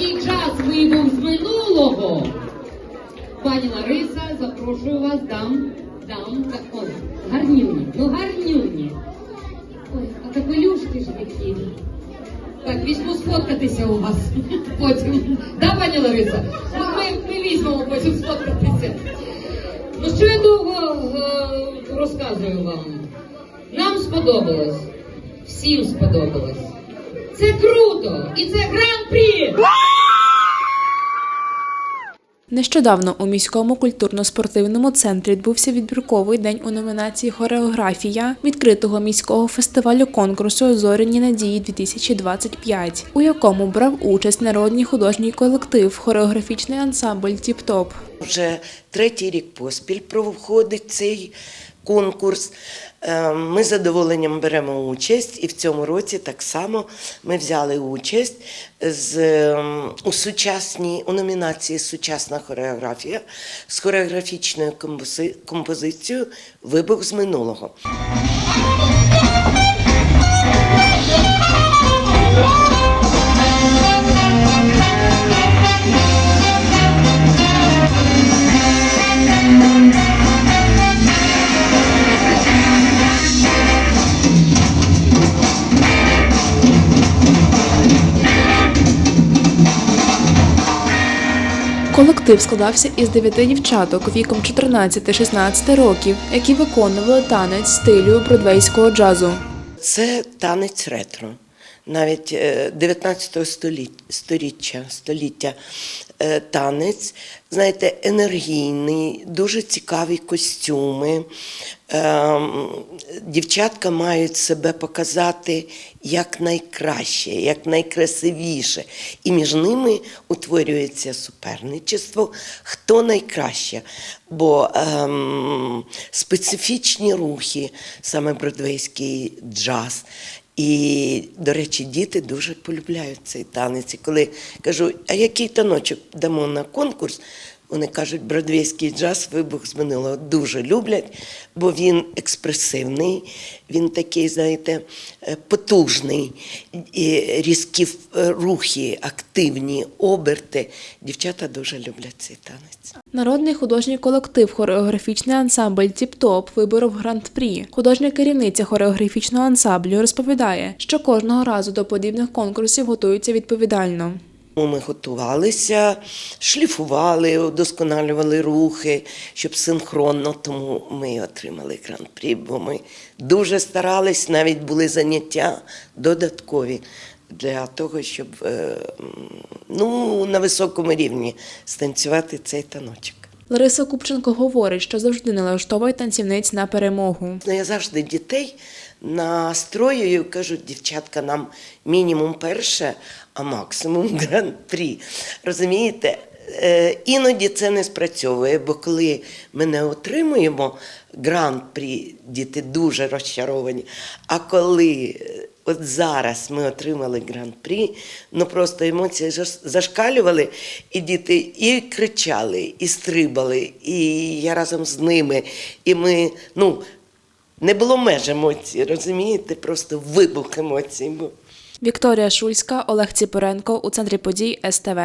бродвейський джаз вибув з минулого. Пані Лариса, запрошую вас, дам, дам, так, ой, гарнюні, ну гарнюні. Ой, а капелюшки ж які. Так, візьму сфоткатися у вас потім. Да, пані Лариса? Ми, ми візьмемо потім сфоткатися. Ну що я довго е, розказую вам? Нам сподобалось. Всім сподобалось. Це круто! І це гран-прі! Нещодавно у міському культурно-спортивному центрі відбувся відбірковий день у номінації Хореографія відкритого міського фестивалю конкурсу Зоряні надії 2025 у якому брав участь народний художній колектив, хореографічний ансамбль Тіп-Топ. Вже третій рік поспіль проходить цей конкурс. Е, Ми з задоволенням беремо участь, і в цьому році так само ми взяли участь з, ем, у сучасній у номінації Сучасна хореографія з хореографічною композицією Вибух з минулого. Колектив складався із дев'яти дівчаток віком 14-16 років, які виконували танець стилю бродвейського джазу. Це танець ретро. Навіть е, 19 століття, століття, століття е, танець, знаєте, енергійний, дуже цікаві костюми. Ем, Дівчатка мають себе показати як найкраще, як найкрасивіше. І між ними утворюється суперничество, хто найкраще. Бо ем, специфічні рухи, саме бродвейський джаз. І, до речі, діти дуже полюбляють цей танець. І коли кажу, а який таночок дамо на конкурс? Вони кажуть, бродвейський джаз вибух з минулого дуже люблять, бо він експресивний, він такий, знаєте, е, потужний, і різкі е, рухи, активні оберти. Дівчата дуже люблять цей танець. Народний художній колектив хореографічний ансамбль Тіп-Топ виборов гранд-прі. Художня керівниця хореографічного ансамблю розповідає, що кожного разу до подібних конкурсів готуються відповідально. Ми готувалися, шліфували, удосконалювали рухи, щоб синхронно, тому ми отримали гран-прі, бо ми дуже старались, навіть були заняття додаткові для того, щоб е, ну, на високому рівні станцювати цей таночок. Лариса Купченко говорить, що завжди налаштовує танцівниць на перемогу. Ну, Я завжди дітей настроюю, кажуть, дівчатка, нам мінімум перше, а максимум гран-прі. Розумієте? Е, Іноді це не спрацьовує, бо коли ми не отримуємо гран-прі, діти дуже розчаровані. А коли е, от зараз ми отримали гран-прі, ну просто емоції заш- зашкалювали, і діти і кричали, і стрибали, і я разом з ними. І ми, ну, не було меж емоцій, розумієте? Просто вибух емоцій був. Вікторія Шульська, Олег Ціпоренко у центрі подій СТВ.